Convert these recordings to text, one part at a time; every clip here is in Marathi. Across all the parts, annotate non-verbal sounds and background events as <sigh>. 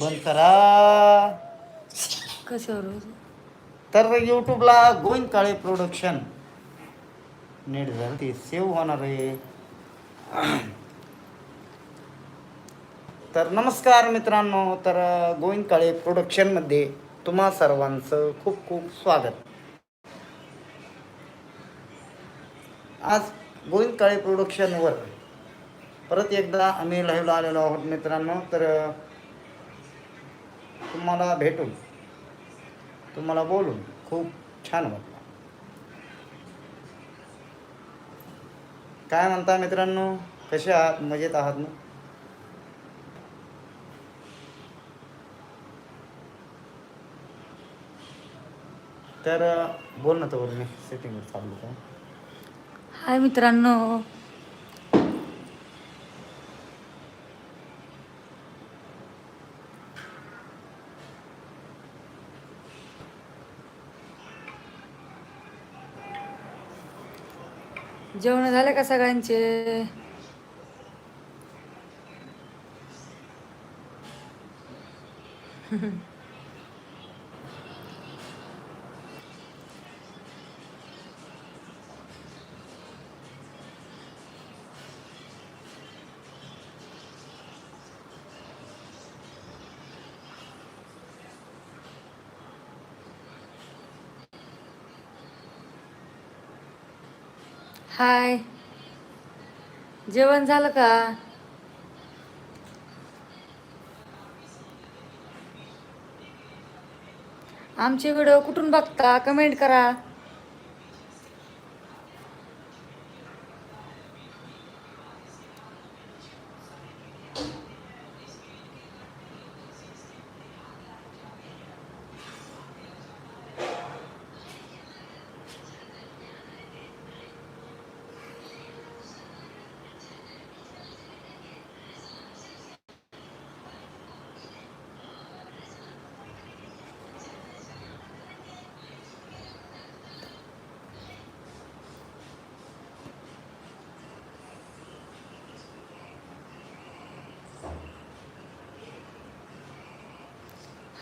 बंद करा. कशावर तर यूट्यूबला गोविंद काळे प्रोडक्शन नीट झालं ते सेव्ह होणार आहे. तर नमस्कार मित्रांनो तर गोविंद काळे प्रोडक्शनमध्ये तुम्हा सर्वांचं खूप खूप स्वागत. आज गोविंद काळे प्रोडक्शनवर परत एकदा आम्ही लाईव्हला आलेलो आहोत मित्रांनो. तर तुम्हाला भेटून तुम्हाला बोलून खूप छान वाटलं. काय म्हणता मित्रांनो? कसे आहात? मजेत आहात ना? तर बोल ना तर मी सेटिंगवर चालू का हाय मित्रांनो. जेवण झालं का सगळ्यांचे? हाय. जेवण झालं का? आमचे व्हिडिओ कुठून बघता? कमेंट करा.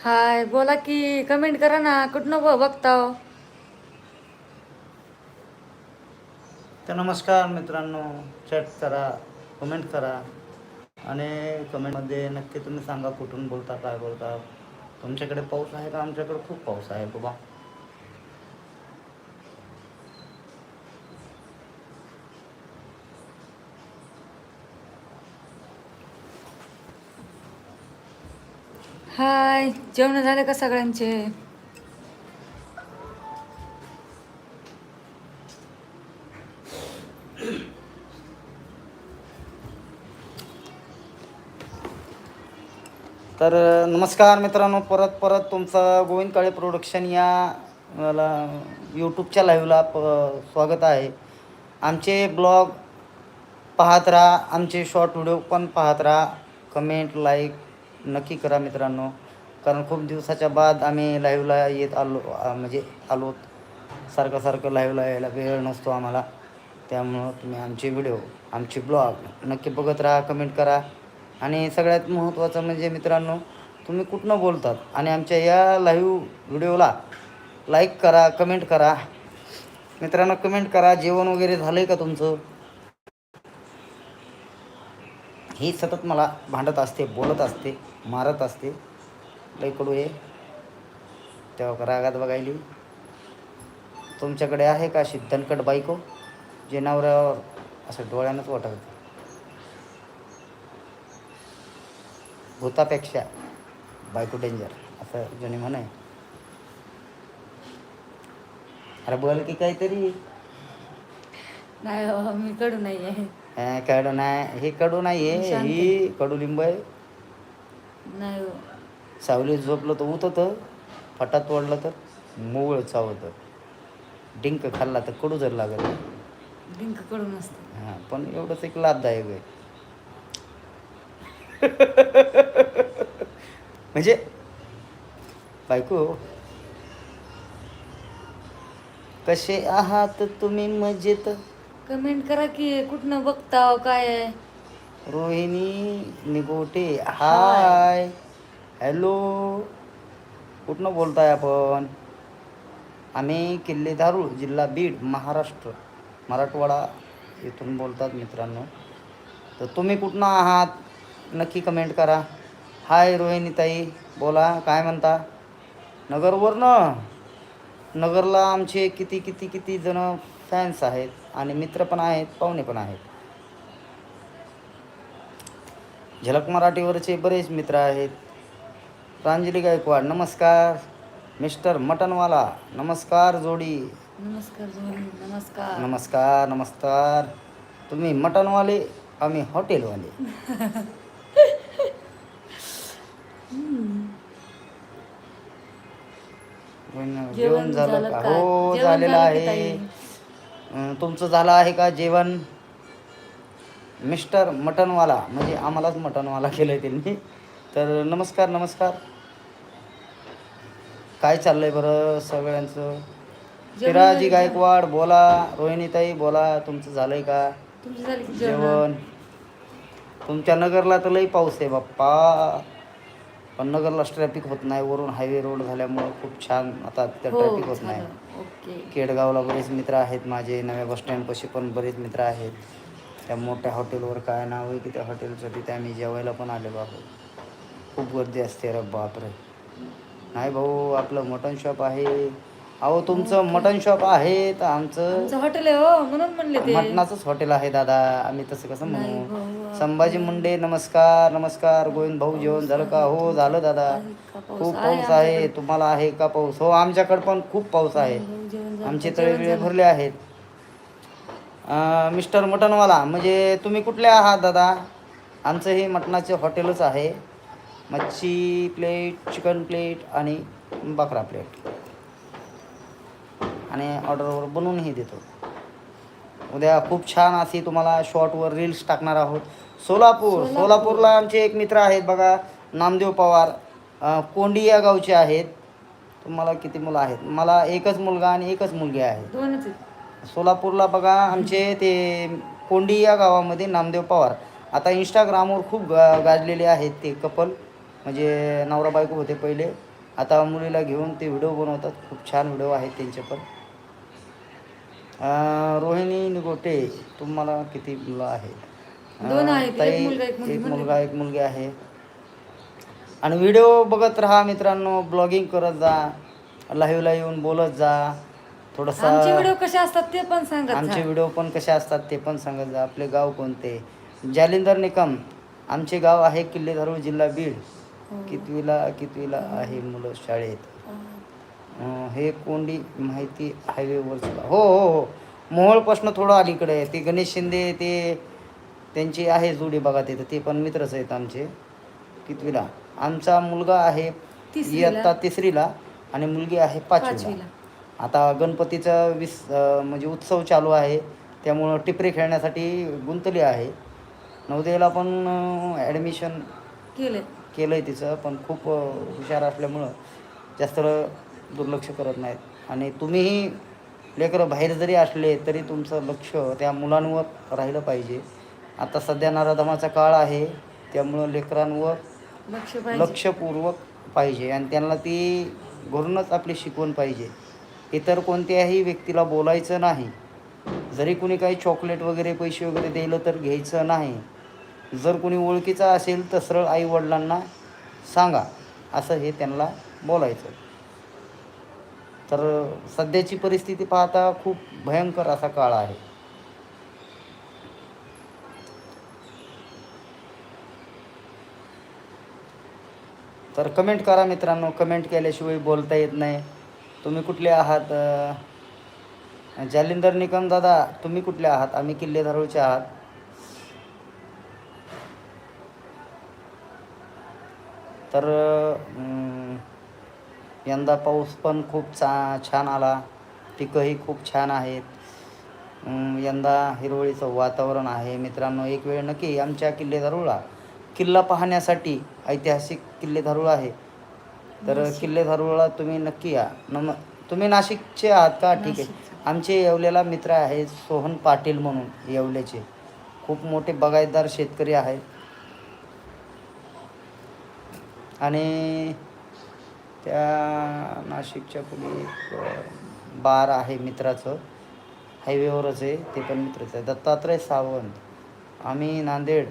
हाय बोला की कमेंट करा ना कुठनं बघताव? बघता तर नमस्कार मित्रांनो चॅट करा कमेंट करा. आणि कमेंटमध्ये नक्की तुम्ही सांगा कुठून बोलता काय बोलता. तुमच्याकडे पाऊस आहे का? आमच्याकडे खूप पाऊस आहे बाबा. हाय जेवण झालं का सगळ्यांचे? तर नमस्कार मित्रांनो परत परत तुमचं गोविंद काळे प्रोडक्शन या मला यूट्यूबच्या लाईव्हला प स्वागत आहे. आमचे ब्लॉग पाहत राहा आमचे शॉर्ट व्हिडिओ पण पाहत राहा. कमेंट लाईक नक्की करा मित्रांनो. कारण खूप दिवसाच्या बाद आम्ही लाईव्हला येत आलो म्हणजे आलो. सारखं सारखं लाईव्हला यायला वेळ नसतो आम्हाला. त्यामुळं तुम्ही आमचे व्हिडिओ आमचे ब्लॉग नक्की बघत राहा कमेंट करा. आणि सगळ्यात महत्त्वाचं म्हणजे मित्रांनो तुम्ही कुठनं बोलतात? आणि आमच्या या लाईव्ह व्हिडिओला लाईक करा कमेंट करा. मित्रांनो कमेंट करा. जेवण वगैरे झालं आहे का तुमचं? ही सतत मला भांडत असते बोलत असते मारत असते. लय कडू आहे. तेव्हा रागात बघायली. तुमच्याकडे आहे का अशी दणकट बायको जे नवऱ्यावर असं डोळ्यानंच वाटत भूतापेक्षा बायको डेंजर असं जुनी म्हण आहे. अरे बोल की काहीतरी. नाही हो, मी कडू नाही आहे कडू नाही. हे कडू नाही आहे शांत ही कडुलिंब आहे. नाही हो. सावलीत झोपलं तर उत होतं. फटात तोडलं तर मोवळ चावतं डिंक खाल्ला तर कडू जर लागत. डिंक कडू नसतं. हां पण एवढंच एक लाभदायक आहे. <laughs> म्हणजे बायको कसे आहात तुम्ही मजेत? कमेंट करा की कुठनं बघता काय आहे? रोहिणी निगोटे हाय. हॅलो. कुठनं बोलताय आपण? आम्ही किल्ले धारूळ जिल्हा बीड महाराष्ट्र मराठवाडा इथून बोलतात मित्रांनो. तर तुम्ही कुठनं आहात? नक्की कमेंट करा. हाय रोहिणीताई बोला काय म्हणता? नगरवरनं? नगरला आमचे किती किती किती जण फॅन्स आहेत आणि मित्र पण आहेत पाहुणे पण आहेत. झलक मराठीवरचे बरेच मित्र आहेत. प्रांजली गायकवाड नमस्कार. मिस्टर मटनवाला नमस्कार जोडी. नमस्कार जोडी नमस्कार. नमस्कार नमस्कार. तुम्ही मटनवाले आम्ही हॉटेलवाले. <laughs> जेवण झालं? हो झालेलं आहे. तुमचं झालं आहे का जेवण? मिस्टर मटनवाला म्हणजे आम्हालाच मटनवाला केलं त्यांनी. तर नमस्कार नमस्कार. काय चाललंय बरं सगळ्यांचं? का? गायकवाड बोला. रोहिणीताई बोला. तुमचं झालंय का? जेवण. तुमच्या नगरला तर लई पाऊस आहे बाप्पा. पण नगरला ट्रॅफिक होत नाही. वरून हायवे रोड झाल्यामुळं खूप छान आता हो ट्रॅफिक होत नाही. झालं. ओके. केडगावला बरेच मित्र आहेत माझे. नव्या बस स्टँडपाशी पण बरेच मित्र आहेत. त्या मोठ्या हॉटेलवर काय नाव आहे की त्या हॉटेलचं तिथे आम्ही जेवायला पण आलेलो आहोत. खूप गर्दी असते. रे बापरे. नाही भाऊ आपलं मटन शॉप आहे. अहो तुमचं मटन शॉप आहे तर आमचं आमचं हॉटेल आहे हो म्हणून म्हणले ते. मटणाचंच हॉटेल आहे दादा. आम्ही तसं कसं म्हणू? संभाजी मुंडे नमस्कार नमस्कार गोविंद भाऊ जेवण झालं का? हो झालं दादा. खूप पाऊस आहे. तुम्हाला आहे का पाऊस? हो आमच्याकडे पण खूप पाऊस आहे. आमचे का? तळे भरले आहेत. मिस्टर मटनवाला म्हणजे तुम्ही कुठले आहात दादा? आमचं हे मटणाचे हॉटेलच आहे. मच्छी प्लेट चिकन प्लेट आणि बकरा प्लेट. आणि ऑर्डरवर बनवूनही देतो. उद्या खूप छान अशी तुम्हाला शॉर्टवर रील्स टाकणार आहोत. सोलापूर सोलापूर. सोलापूरला आमचे एक मित्र आहेत बघा नामदेव पवार. अं, कोंडी या गावचे आहेत. तुम्हाला किती मुलं आहेत? मला एकच मुलगा आणि एकच मुलगी आहे. दोनच आहेत. सोलापूरला बघा आमचे ते कोंडी या गावामध्ये नामदेव पवार. आता इंस्टाग्रामवर खूप गा गाजलेले आहेत ते कपल म्हणजे नवरा बायको होते पहिले. आता मुलीला घेऊन ते व्हिडिओ बनवतात. खूप छान व्हिडिओ आहेत त्यांचे पण. रोहिणी निगोटे तुम्हाला किती मुलं आहेत. एक ताई, मुलगा, एक मुलगी एक. मुलगा आहे आणि व्हिडिओ बघत राहा मित्रांनो ब्लॉगिंग करत जा लाईव्हला येऊन बोलत जा थोडंसं व्हिडिओ कसे असतात ते पण सांगत आमचे. व्हिडिओ पण कसे असतात ते पण सांगत जा आपले गाव कोणते जालिंदर निकम आमचे गाव आहे किल्ले धारूळ जिल्हा बीड हो. कितवीला कितवीला आहे मुलं शाळेत हे कोंडी माहिती हायवेवरचं गाव. हो हो हो. मोहोळपासनं थोडं अलीकडे आहे. ते गणेश शिंदे ते त्यांची आहे जोडी बघा तिथं. ते पण मित्रच आहेत आमचे. कितवीला? आमचा मुलगा आहे. इयत्ता तिसरीला आणि मुलगी आहे पाचवीला. आता गणपतीचा विस म्हणजे उत्सव चालू आहे. त्यामुळं टिपरे खेळण्यासाठी गुंतली आहे. नवोदयला पण ॲडमिशन केले केलं आहे तिचं पण खूप हुशार असल्यामुळं जास्त दुर्लक्ष करत नाहीत. आणि तुम्हीही लेकरं बाहेर जरी असले तरी तुमचं लक्ष त्या मुलांवर राहिलं पाहिजे. आता सध्या नराधमाचा काळ आहे त्यामुळं लेकरांवर लक्ष लक्षपूर्वक पाहिजे. आणि त्यांना ती घरूनच आपली शिकवण पाहिजे. इतर कोणत्याही व्यक्तीला बोलायचं नाही. जरी कुणी काही चॉकलेट वगैरे पैसे वगैरे दिलं तर घ्यायचं नाही. जर कुणी ओळखीचा असेल तर सरळ आईवडिलांना सांगा. असं हे त्यांना बोलायचं. तर सध्याची परिस्थिती पाहता खूप भयंकर असा काळ आहे. तर कमेंट करा मित्रांनो कमेंट केल्याशिवाय बोलता येत नाही. तुम्ही कुठले आहात? जालिंदर निकम दादा तुम्ही कुठले आहात? आम्ही किल्ले धारूळचे आहात. तर यंदा पाऊस पण खूप चा छान आला. पिकंही खूप छान आहेत. यंदा हिरवळीचं वातावरण आहे. मित्रांनो एक वेळ नक्की आमच्या किल्ले धारूळला. किल्ला पाहण्यासाठी ऐतिहासिक किल्ले धारूळ आहे. तर किल्ले धारूळला तुम्ही नक्की या. नम तुम्ही नाशिकचे आहात का? ठीक आहे. आमचे येवलेला मित्र आहेत सोहन पाटील म्हणून येवल्याचे खूप मोठे बागायतदार शेतकरी आहेत. आणि त्या नाशिकच्या पुढे एक बार आहे मित्राचं. हायवेवरच आहे ते पण मित्रच आहे. दत्तात्रय सावंत आम्ही नांदेड.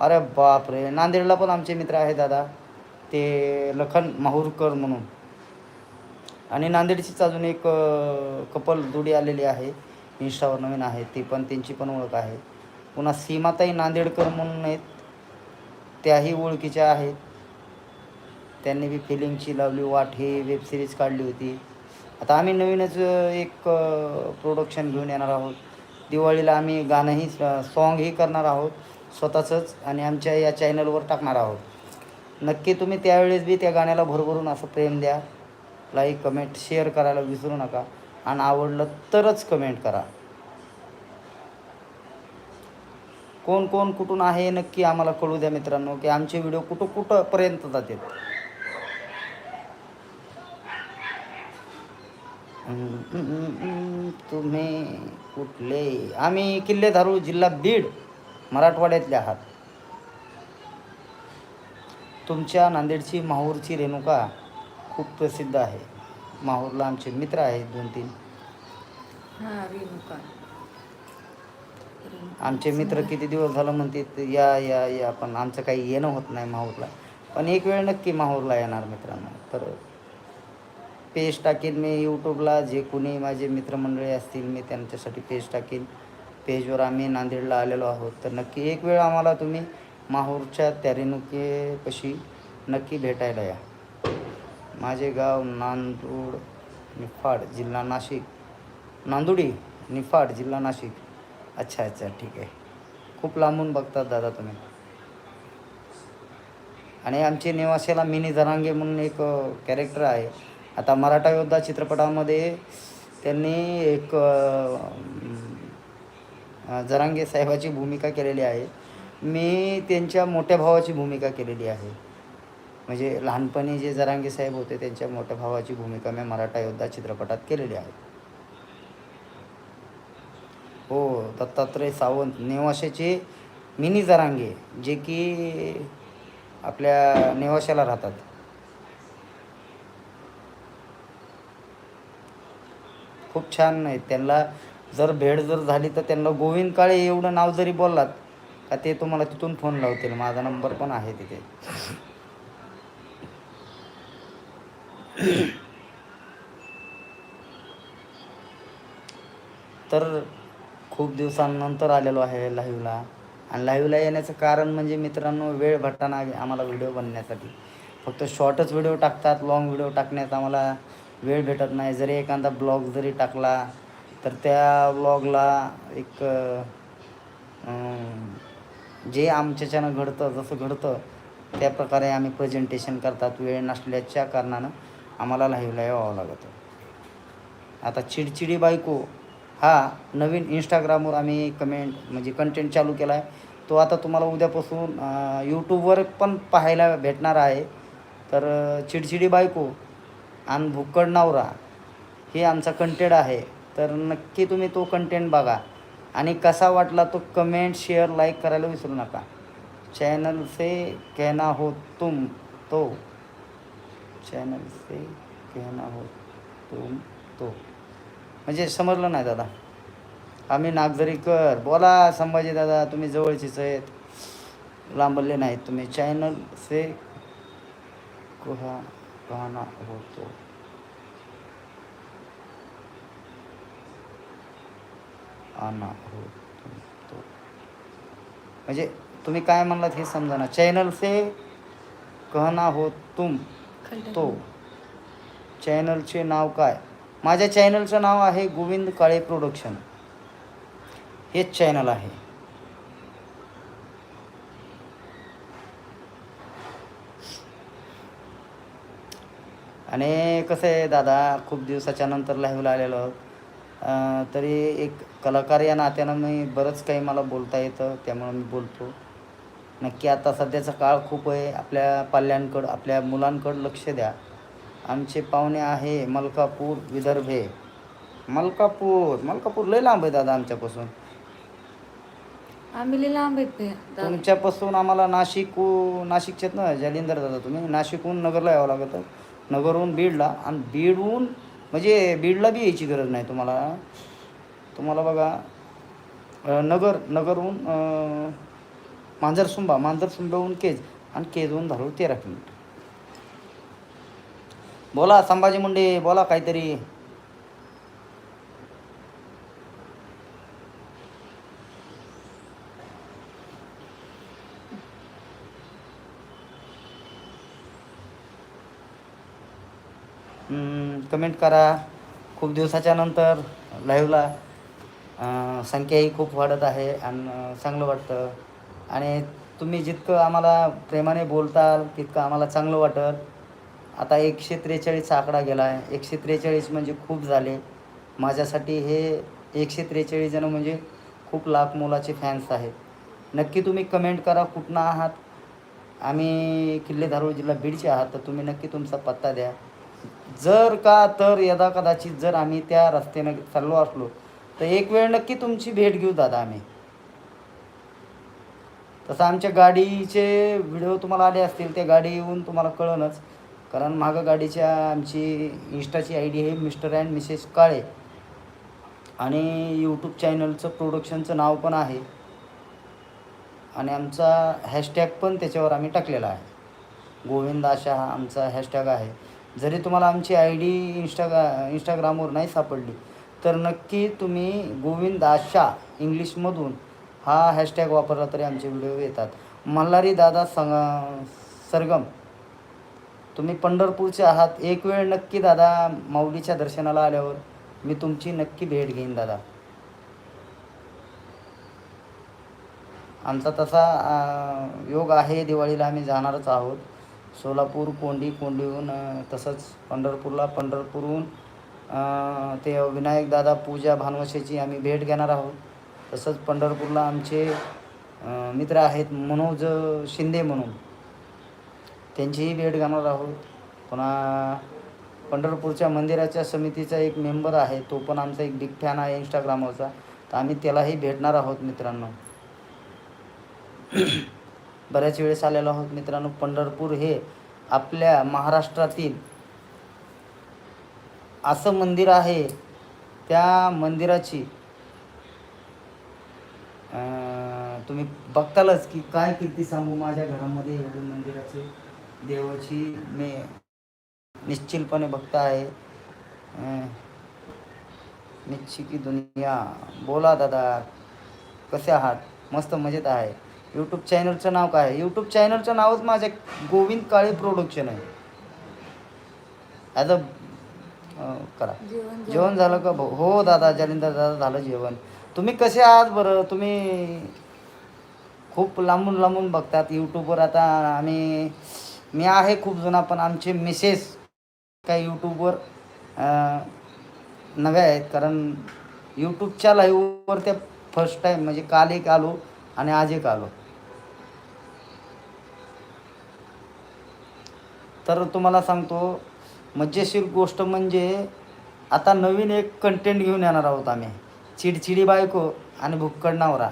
अरे बापरे! नांदेडला पण आमचे मित्र आहे दादा. ते लखन माहूरकर म्हणून. आणि नांदेडचीच अजून एक कपल जोडी आलेली आहे. इंस्टावर नवीन आहे. ती पण त्यांची पण ओळख आहे. पुन्हा सीमाताई नांदेडकर म्हणून आहेत. त्याही ओळखीच्या आहेत. त्यांनी बी फिलिंगची लावली वाट ही वेब सिरीज काढली होती. आता आम्ही नवीनच एक प्रोडक्शन घेऊन येणार आहोत. दिवाळीला आम्ही गाणंही सॉन्गही करणार आहोत स्वतःचंच आणि आमच्या या चॅनलवर टाकणार आहोत. नक्की तुम्ही त्यावेळेस बी त्या गाण्याला भरभरून असं प्रेम द्या. लाईक कमेंट शेअर करायला विसरू नका. आणि आवडलं तरच कमेंट करा. कोण कोण कुठून आहे नक्की आम्हाला कळू द्या मित्रांनो की आमचे व्हिडिओ कुठं कुठंपर्यंत जातात. तुम्ही कुठले? आम्ही किल्ले धारू जिल्हा बीड मराठवाड्यातले आहात. तुमच्या नांदेडची माहूरची रेणुका खूप प्रसिद्ध आहे. माहूरला आमचे मित्र आहेत दोन तीन. हा रेणुका. आमचे मित्र किती दिवस झालं म्हणतात या या या पण आमचं काही येणं होत नाही माहूरला. पण एक वेळ नक्की माहूरला येणार मित्रांनो. तर पेज टाकेन मी यूट्यूबला जे कोणी माझे मित्रमंडळी असतील मी त्यांच्यासाठी पेज टाकेन. पेजवर आम्ही नांदेडला आलेलो आहोत. तर नक्की एक वेळ आम्हाला तुम्ही माहूरच्या त्या नक्की भेटायला या. माझे गाव नांदूड निफाड जिल्हा नाशिक. नांदुडी निफाड जिल्हा नाशिक. अच्छा अच्छा ठीक आहे. खूप लांबून बघतात दादा तुम्ही. आणि आमचे निवासीला मिनी जरांगे म्हणून एक कॅरेक्टर आहे. आता मराठा योद्धा चित्रपटामध्ये त्यांनी एक जरांगे साहेबाची भूमिका केलेली आहे. मी त्यांच्या मोठ्या भावाची भूमिका केलेली आहे. म्हणजे लहानपणी जे जरांगे साहेब होते त्यांच्या मोठ्या भावाची भूमिका मी मराठा योद्धा चित्रपटात केलेली आहे. हो दत्तात्रय सावंत नेवाशाचे मिनी जरांगे जे की आपल्या नेवाशाला राहतात. खूप छान आहे. त्यांना जर भेट जर झाली तर त्यांना गोविंद काळे एवढं नाव जरी बोललात का ते तुम्हाला तिथून फोन लावतील. माझा नंबर पण आहे तिथे. तर खूप दिवसांनंतर आलेलो आहे लाईव्हला. आणि लाईव्हला येण्याचं कारण म्हणजे मित्रांनो वेळ भेटताना आम्हाला व्हिडिओ बनण्यासाठी फक्त शॉर्टच व्हिडिओ टाकतात लॉंग व्हिडिओ टाकण्यात आम्हाला वेळ भेटत नाही. जरी एखादा ब्लॉग जरी टाकला तर त्या ब्लॉगला एक जे आमच्याच्यानं घडतं जसं घडतं त्या प्रकारे आम्ही प्रेझेंटेशन करतात. वेळ नसल्याच्या कारणानं आम्हाला लाईव्हला यावं लागतं. आता चिडचिडी बायको हा नवीन इंस्टाग्रामवर आम्ही कमेंट म्हणजे कंटेंट चालू केला आहे तो आता तुम्हाला उद्यापासून यूट्यूबवर पण पाहायला भेटणार आहे. तर चिडचिडी बायको आणि भुक्कड नवरा हे आमचा कंटेंट आहे. तर नक्की तुम्ही तो कंटेंट बघा. आणि कसा वाटला तो कमेंट शेअर लाईक करायला विसरू नका. चॅनल से कहना हो तुम तो. चॅनल से कहना हो तुम तो. म्हणजे समजलं नाही दादा. आम्ही नागझरीकर. बोला संभाजी दादा तुम्ही जवळचीच आहेत. लांबले नाहीत तुम्ही. चॅनल से कहा कहना होतो. आना हो तुम तो म्हणजे तुम्ही काय म्हणलात हे समजा ना. चॅनल से कहना हो तुम तो. चॅनलचे नाव काय? माझ्या चॅनलचं नाव आहे गोविंद काळे प्रोडक्शन. हेच चॅनल आहे. आणि कसं आहे दादा खूप दिवसाच्या नंतर लाईव्हला आलेलो आहोत. तरी एक कलाकार या नात्यानं मी बरंच काही मला बोलता येतं त्यामुळं मी बोलतो. नक्की आता सध्याचा काळ खूप आहे आपल्या पाल्यांकडं आपल्या मुलांकडं लक्ष द्या. आमचे पाहुणे आहे मलकापूर विदर्भे. मलकापूर मलकापूर लय लांब आहे दादा आमच्यापासून. आम्ही लांब आहेत तुमच्यापासून आम्हाला नाशिक नाशिकच्यात ना जालिंदर दादा तुम्ही? नाशिकहून नगरला यावं लागतं. नगरहून बीडला आणि बीडहून म्हणजे बीडला बी यायची गरज नाही तुम्हाला. तुम्हाला बघा नगर नगरहून मांजरसुंबा मांजरसुंबाहून केज आणि केजहून धारूळ तेरा किलोमीटर. बोला संभाजी मुंडे बोला काहीतरी. कमेंट करा. खूप दिवसाच्या नंतर लाईव्हला संख्याही खूप वाढत आहे आणि चांगलं वाटतं. आणि तुम्ही जितकं आम्हाला प्रेमाने बोलताल तितकं आम्हाला चांगलं वाटत आता एकशे त्रेचाळीसचा आकडा गेला आहे एकशे त्रेचाळीस म्हणजे खूप झाले. माझ्यासाठी हे एकशे त्रेचाळीस जण म्हणजे खूप लाख मोलाचे फॅन्स आहेत. नक्की तुम्ही कमेंट करा कुठनं आहात. आम्ही किल्ले धारूळ जिल्हा बीडचे आहात तर तुम्ही नक्की तुमचा पत्ता द्या. जर का तर यदा कदाचित जर आम्ही त्या रस्त्यानं चाललो असलो तर एक वेळ नक्की तुमची भेट घेऊ दादा आम्ही. तसं आमच्या गाडीचे व्हिडिओ तुम्हाला आले असतील त्या गाडी येऊन तुम्हाला कळणच कारण मागं गाडीच्या आमची इंस्टाची आय डी आहे मिस्टर अँड मिसेस काळे. आणि यूट्यूब चॅनलचं प्रोडक्शनचं नाव पण आहे. आणि आमचा हॅशटॅग पण त्याच्यावर आम्ही टाकलेला आहे. गोविंद आशा हा आमचा हॅशटॅग आहे. जरी तुम्हाला आमची आय डी इंस्टाग्रा इंस्टाग्रामवर नाही सापडली तर नक्की तुम्ही गोविंद आशा इंग्लिशमधून हा हॅशटॅग वापरला तरी आमचे व्हिडिओ येतात. मल्हारी दादा संग सरगम तुम्ही पंढरपूरचे आहात. एक वेळ नक्की दादा माऊलीच्या दर्शनाला आल्यावर मी तुमची नक्की भेट घेईन दादा. आमचा तसा योग आहे. दिवाळीला आम्ही जाणारच आहोत. सोलापूर कोंडी कोंडीहून तसंच पंढरपूरला. पंढरपूरहून ते विनायक दादा पूजा भानवशेची आम्ही भेट घेणार आहोत. तसंच पंढरपूरला आमचे मित्र आहेत मनोज शिंदे म्हणून. त्यांचीही भेट घेणार आहोत. पुन्हा पंढरपूरच्या मंदिराच्या समितीचा एक मेंबर आहे तो पण आमचा एक बिग फॅन आहे इंस्टाग्रामवरचा तर आम्ही त्यालाही भेटणार आहोत मित्रांनो. बऱ्याच वेळेस आलेलो आहोत मित्रांनो. पंढरपूर हे आपल्या महाराष्ट्रातील असं मंदिर आहे. त्या मंदिराची तुम्ही बघतालच की काय कीर्ती सांगू माझ्या घरामध्ये एवढे मंदिराचे. देवाची मी निश्चिलपणे भक्त आहे निश्चिकी दुनिया. बोला दादा कसे आहात? मस्त मजेत आहे. यूट्यूब चॅनलचं नाव काय? आहे यूट्यूब चॅनलचं नावच माझ्या गोविंद काळे प्रोडक्शन आहे. ॲज अ करा. जेवण झालं. का? भाऊ हो दादा जालिंदर दादा झालं जेवण. तुम्ही कसे आहात बरं? तुम्ही खूप लांबून लांबून बघतात यूट्यूबवर आता आम्ही मी आहे खूप जुना पण आमचे मिसेस काय यूट्यूबवर नव्या आहेत. कारण यूट्यूबच्या लाईव्हवर त्या फर्स्ट टाईम म्हणजे काल एक आलो आणि आज एक आलो. तर तुम्हाला सांगतो मजेशीर गोष्ट म्हणजे आता नवीन एक कंटेंट घेऊन येणार आहोत आम्ही. चिडचिडी बायको आणि भुक्कड नावरा.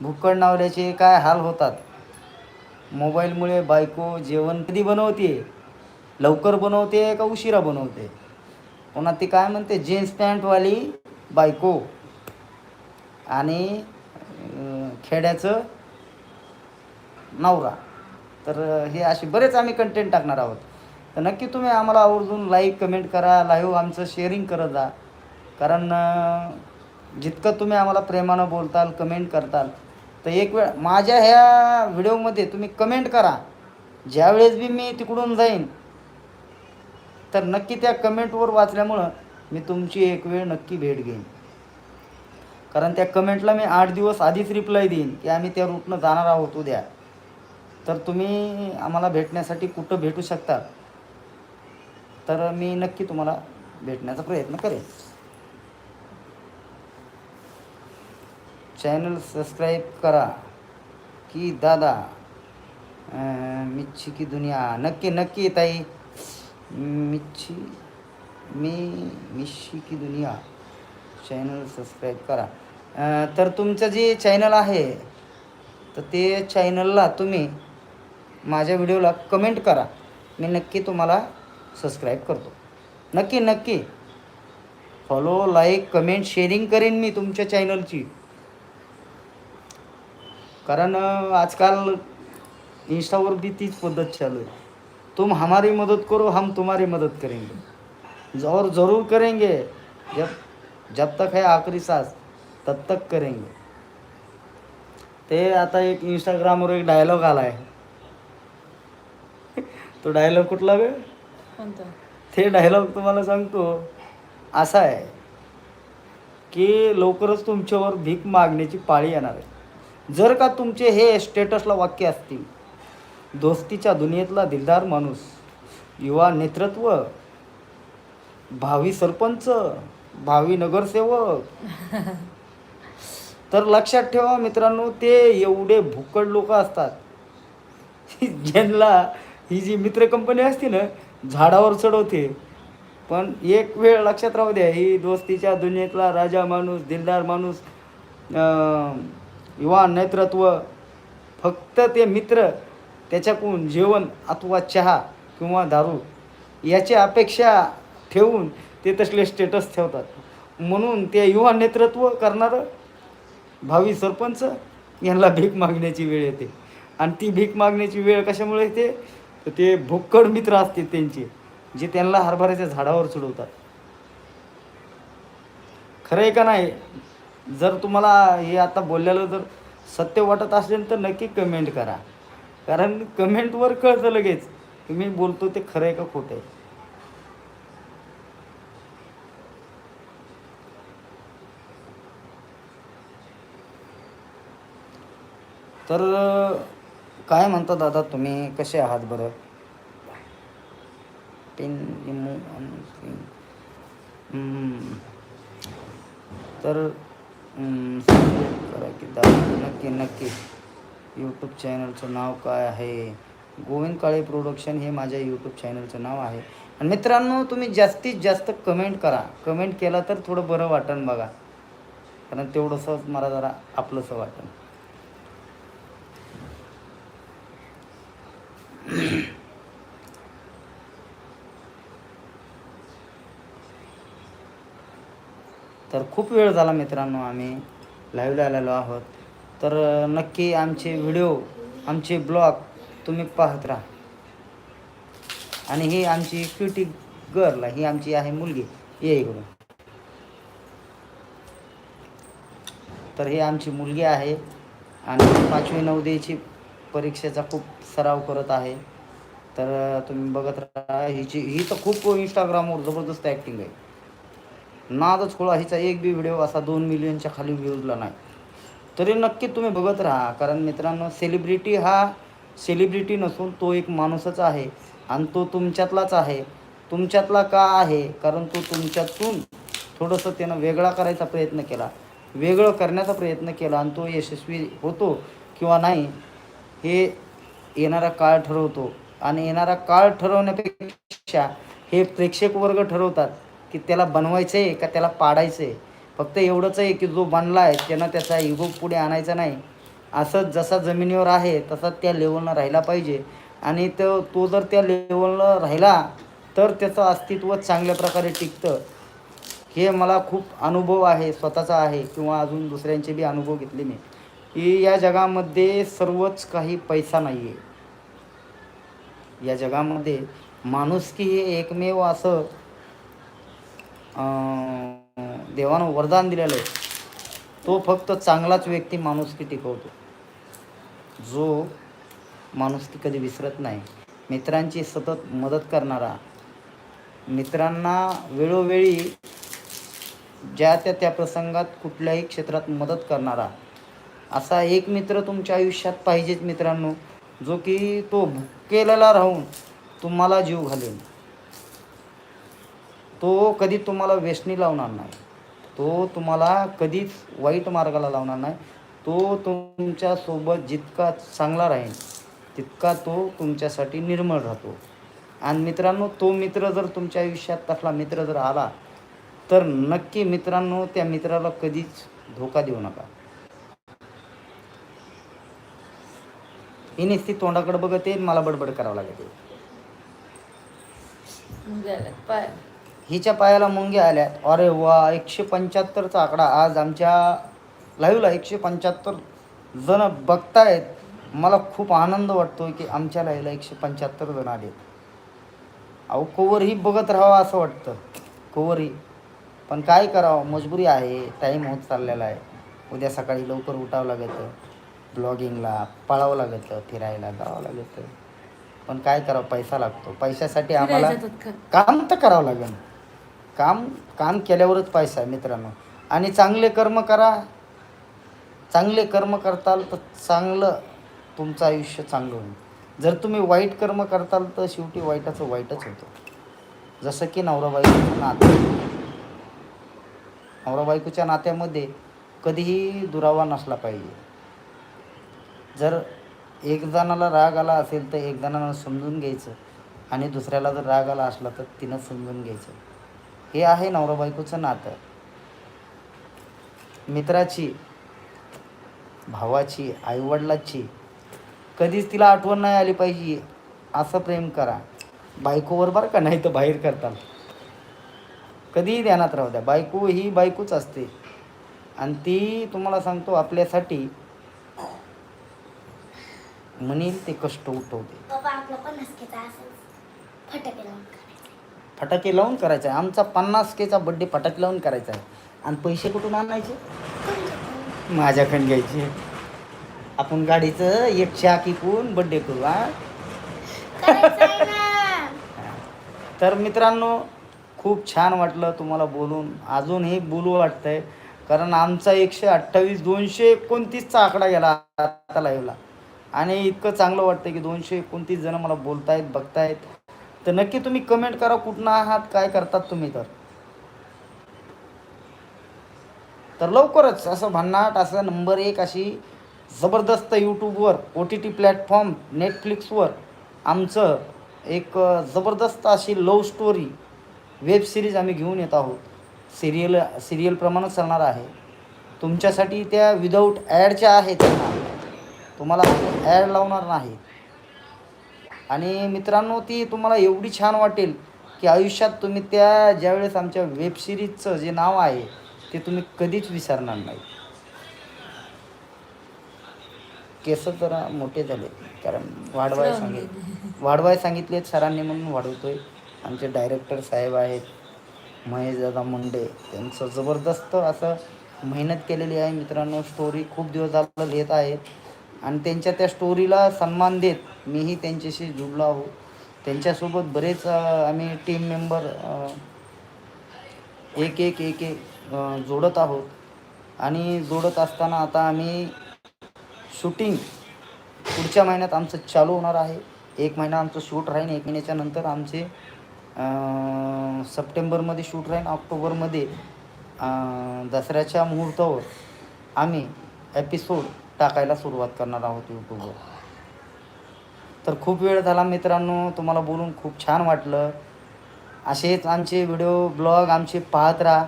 भुक्कड नावऱ्याचे काय हाल होतात? मोबाईलमुळे बायको जेवण कधी बनवते? लवकर बनवते का उशिरा बनवते? पुन्हा ती काय म्हणते? जीन्स पॅन्टवाली बायको. आणि खेड्याचं नवरा. तर हे असे बरेच आम्ही कंटेंट टाकणार आहोत. तर नक्की तुम्ही आम्हाला आवर्जून लाईक कमेंट करा लाईव्ह आमचं शेअरिंग करत जा. कारण जितकं तुम्ही आम्हाला प्रेमानं बोलताल कमेंट करताल तर एक वेळ माझ्या ह्या व्हिडिओमध्ये तुम्ही कमेंट करा. ज्यावेळेस बी मी तिकडून जाईन तर नक्की त्या कमेंटवर वाचल्यामुळं मी तुमची एक वेळ नक्की भेट घेईन. कारण त्या कमेंटला मी आठ दिवस आधीच रिप्लाय देईन की आम्ही त्या रूटनं जाणार आहोत उद्या. तर तुम्ही आम्हाला भेटण्यासाठी कुठं भेटू शकता? तर मी नक्की तुम्हाला भेटण्याचा प्रयत्न करेन. चॅनल सबस्क्राईब करा. की दादा मिच्छी की दुनिया. नक्की नक्की ताई. मिच्छी मी मिशी की दुनिया. चॅनल सबस्क्राईब करा. तर तुमचं जे चॅनल आहे तर ते चॅनलला तुम्ही माझ्या व्हिडिओला कमेंट करा. मी नक्की तुम्हाला सबस्क्राईब करतो. नक्की नक्की. फॉलो लाईक कमेंट शेअरिंग करेन मी तुमच्या चॅनलची कारण आजकाल इंस्टावर बी तीच पद्धत चालू आहे. तुम हमारी मदत करो हम तुम्हारी मदद करेंगे. और ज़रूर करेंगे. जब जब तक है आखरी सास तब तक करेंगे. ते आता एक इंस्टाग्रामवर एक डायलॉग आला आहे तो डायलॉग कुठला वेळ? कोणतं? ते डायलॉग तुम्हाला सांगतो. असा आहे की लवकरच तुमच्यावर भीक मागण्याची पाळी येणार आहे. जर का तुमचे हे स्टेटसला वाक्य असतील दोस्तीच्या दुनियेतला दिलदार माणूस युवा नेतृत्व भावी सरपंच भावी नगरसेवक <laughs> तर लक्षात ठेवा मित्रांनो ते एवढे भुक्कड लोक असतात <laughs> ज्यांना ही जी मित्र कंपनी असते ना झाडावर चढवते. पण एक वेळ लक्षात राहू द्या ही दोस्तीच्या दुनियेतला राजा माणूस दिलदार माणूस युवा नेतृत्व फक्त ते मित्र त्याच्याकडून जेवण अथवा चहा किंवा दारू याची अपेक्षा ठेवून ते तसले स्टेटस ठेवतात. म्हणून ते युवा नेतृत्व करणारं भावी सरपंच यांना भीक मागण्याची वेळ येते. आणि ती भीक मागण्याची वेळ कशामुळे येते? तर ते भुक्कड मित्र असते त्यांचे जे त्यांना हरभऱ्याच्या झाडावर चढवतात. खरं आहे का नाही? जर तुम्हाला हे आता बोललेलं जर सत्य वाटत असेल तर नक्की कमेंट करा. कारण कमेंटवर कळतं लगेच की मी बोलतो ते खरं आहे का खोटं आहे तर काय म्हणता दादा तुम्ही? कसे आहात बरं? पेन लिंबू तर करा की दादा नक्की नक्की. यूट्यूब चॅनलचं नाव काय आहे? गोविंद काळे प्रोडक्शन हे माझ्या यूट्यूब चॅनलचं नाव आहे. आणि मित्रांनो तुम्ही जास्तीत जास्त कमेंट करा. कमेंट केला तर थोडं बरं वाटन बघा. कारण तेवढंसं मला जरा आपलंसं वाटन. तर खूप वेळ झाला मित्रांनो आम्ही लाईव्हला आलेलो आहोत. तर नक्की आमचे व्हिडिओ आमचे ब्लॉग तुम्ही पाहत राहा. आणि ही आमची क्युटी गर्ल ही आमची आहे मुलगी ये इकडून. तर ही आमची मुलगी आहे. आणि पाचवी नवोदयची परीक्षेचा खूप सराव करत आहे. तर तुम्ही बघत राहा हिची ही तर खूप इंस्टाग्रामवर जबरदस्त ॲक्टिंग आहे. नादच खोळा हिचा एक बी व्हिडिओ असा दोन मिलियनच्या खाली व्ह्यूजला नाही. तरी नक्की तुम्ही बघत राहा कारण मित्रांनो सेलिब्रिटी हा सेलिब्रिटी नसून तो एक माणूसच आहे आणि तो तुमच्यातलाच आहे. तुमच्यातला का आहे? कारण तो तुमच्यातून थोडंसं त्यानं वेगळा करायचा प्रयत्न केला. वेगळं करण्याचा प्रयत्न केला आणि तो यशस्वी होतो किंवा नाही हे येणारा काळ ठरवतो. आणि येणारा काळ ठरवण्यापेक्षा हे प्रेक्षक वर्ग ठरवतात की त्याला बनवायचं आहे का त्याला पाडायचं आहे फक्त एवढंच आहे की जो बनला आहे त्यानं त्याचा इगो पुढे आणायचा नाही. असं जसा जमिनीवर आहे तसा त्या लेवलनं राहिला पाहिजे. आणि तो तो जर त्या लेवलनं राहिला तर त्याचं अस्तित्व चांगल्या प्रकारे टिकतं. हे मला खूप अनुभव आहे स्वतःचा आहे किंवा अजून दुसऱ्यांचे बी अनुभव घेतले मी. की या जगामध्ये सर्वच काही पैसा नाही आहे या जगामध्ये माणुसकी हे एकमेव असं देवानं वरदान दिलेलं आहे तो फक्त चांगलाच व्यक्ती माणुसकी टिकवतो. जो माणुसकी कधी विसरत नाही. मित्रांची सतत मदत करणारा मित्रांना वेळोवेळी ज्या त्या त्या प्रसंगात कुठल्याही क्षेत्रात मदत करणारा असा एक मित्र तुमच्या आयुष्यात पाहिजेच मित्रांनो. जो की तो भुकेलेला राहून तुम्हाला जीव घालेल. तो कधी तुम्हाला व्यसनी लावणार नाही. तो तुम्हाला कधीच वाईट मार्गाला लावणार नाही. तो तुमच्यासोबत जितका चांगला राहील तितका तो तुमच्यासाठी निर्मळ राहतो. आणि मित्रांनो तो मित्र जर तुमच्या आयुष्यात तसला मित्र जर आला तर नक्की मित्रांनो त्या मित्राला कधीच धोका देऊ नका. ही नुसती तोंडाकडे बघत येईल मला बडबड करावं लागते. मुंग्या आल्यात पाय. हिच्या पायाला मुंगे आल्या अरे वा एकशे पंच्याहत्तरचा आकडा. आज आमच्या लाईव्हला एकशे पंच्याहत्तर जण बघतायत. मला खूप आनंद वाटतोय की आमच्या लाईव्हला एकशे पंच्याहत्तर जण आलेत. अहो कोवरही बघत राहावं असं वाटतं. कोवरही. पण काय करावं? मजबुरी आहे. टाईम होत चाललेला आहे. उद्या सकाळी लवकर उठावं लागतं. ब्लॉगिंगला पळावं लागतं फिरायला जावं लागतं. पण काय करावं पैसा लागतो. पैशासाठी आम्हाला? काम तर करावं लागेल. काम काम केल्यावरच पैसा आहे मित्रांनो. आणि चांगले कर्म करा. चांगले कर्म करताल तर चांगलं तुमचं आयुष्य चांगलं होईल. जर तुम्ही वाईट कर्म करताल तर शेवटी वाईटाचं वाईटच होतं. जसं की नवरा बायकोचं नातं. नवरा बायकोच्या नात्यामध्ये कधीही दुरावा नसला पाहिजे. जर एक जणाला राग आला असेल तर एक जणाला समजून घ्यायचं आणि दुसऱ्याला जर राग आला असला तर तिनं समजून घ्यायचं. हे आहे नवरा बायकोचं नातं. मित्राची भावाची आईवडिलाची कधीच तिला आठवण नाही आली पाहिजे असं प्रेम करा. बायकोवर बरं का नाही तर बाहेर करताल? कधीही ध्यानात राहू द्या. बायको ही बायकोच असते. आणि ती तुम्हाला सांगतो आपल्यासाठी म्हणील ते कष्ट उठवते. बाबा आपला पन्नास केचा असेल फटाके लावून करायचं. फटाके लावून करायचा. आहे आमचा पन्नास केचा बड्डे फटाके लावून करायचा आहे. आणि पैसे कुठून आणायचे? माझ्याकडे घ्यायचे. आपण गाडीचं एक चाक इकून बड्डे करू हा? ना. <laughs> तर मित्रांनो खूप छान वाटलं तुम्हाला बोलून. अजूनही बोलू वाटतंय. कारण आमचा एकशे अठ्ठावीस दोनशे एकोणतीसचा आकडा गेला आता लाईव्हला आणि इतकं चांगलं वाटतं की दोनशे एकोणतीस जण मला बोलतायत बघतायत. तर नक्की तुम्ही कमेंट करा कुठनं आहात काय करतात तुम्ही तर. तर लवकरच असं भन्नाट असं नंबर एक अशी जबरदस्त यूट्यूबवर ओ टी टी प्लॅटफॉर्म नेटफ्लिक्सवर आमचं एक जबरदस्त अशी लव्ह स्टोरी वेब सिरीज आम्ही घेऊन येत आहोत. सिरियल सिरियलप्रमाणेच चालणार आहे. तुमच्यासाठी त्या विदाऊट ॲडच्या आहेत त्यांना तुम्हाला ॲड लावणार नाही. आणि मित्रांनो ती तुम्हाला एवढी छान वाटेल की आयुष्यात तुम्ही त्या ज्यावेळेस आमच्या वेब सिरीजचं जे नाव आहे ते तुम्ही कधीच विसरणार नाही. केस जरा मोठे झाले कारण वाढवाय सांगितले वाढवाय सांगितलेत सरांनी म्हणून वाढवतोय. आमचे डायरेक्टर साहेब आहेत महेश दादा मुंडे त्यांचं जबरदस्त असं मेहनत केलेली आहे मित्रांनो. स्टोरी खूप दिवस झालं लिहित आहेत. आणि त्यांच्या त्या स्टोरीला सन्मान देत मीही त्यांच्याशी जुडलो आहो त्यांच्यासोबत बरेच आम्ही टीम मेंबर एक एक एक एक जोडत आहोत. आणि जोडत असताना आता आम्ही शूटिंग पुढच्या महिन्यात आमचं चालू होणार आहे. एक महिना आमचं शूट राहीन. एक महिन्याच्या नंतर आमचे सप्टेंबरमध्ये शूट राहीन. ऑक्टोबरमध्ये दसऱ्याच्या मुहूर्तावर आम्ही एपिसोड टाकायला सुरुवात करणार आहोत यूट्यूबवर तर खूप वेळ झाला मित्रांनो तुम्हाला बोलून खूप छान वाटलं. असेच आमचे व्हिडिओ ब्लॉग आमचे पाहत राहा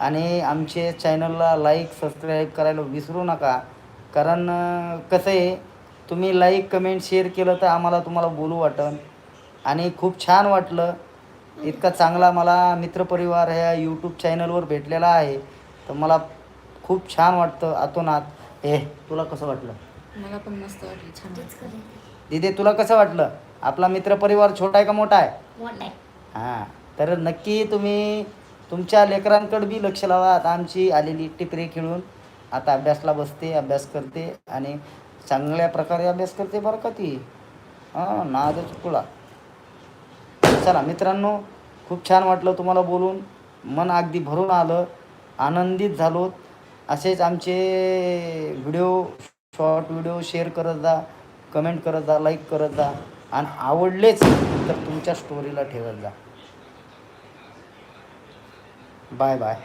आणि आमचे चॅनलला लाईक सबस्क्राईब करायला विसरू नका. कारण कसं आहे तुम्ही लाईक कमेंट शेअर केलं तर आम्हाला तुम्हाला बोलू वाटन. आणि खूप छान वाटलं. इतका चांगला मला मित्रपरिवार ह्या यूट्यूब चॅनलवर भेटलेला आहे. तर मला खूप छान वाटतं आतोनात ए तुला कसं वाटलं? मला पण मस्त वाटलं छान दिदे तुला कसं वाटलं? आपला मित्रपरिवार छोटा आहे का मोठा आहे? मोठा आहे. हां तर नक्की तुम्ही तुमच्या लेकरांकडे बी लक्ष लावा. आता आमची आलेली टिपरे खेळून आता अभ्यासला बसते अभ्यास करते आणि चांगल्या प्रकारे अभ्यास करते बरं का ती. हां नादच तुला चला मित्रांनो खूप छान वाटलं तुम्हाला बोलून. मन अगदी भरून आलं. आनंदित झालो असेच आमचे व्हिडिओ शॉर्ट व्हिडिओ शेअर करत जा कमेंट करत जा लाईक करत जा. आणि आवडलेच तर तुमच्या स्टोरीला ठेवत जा. Bye bye.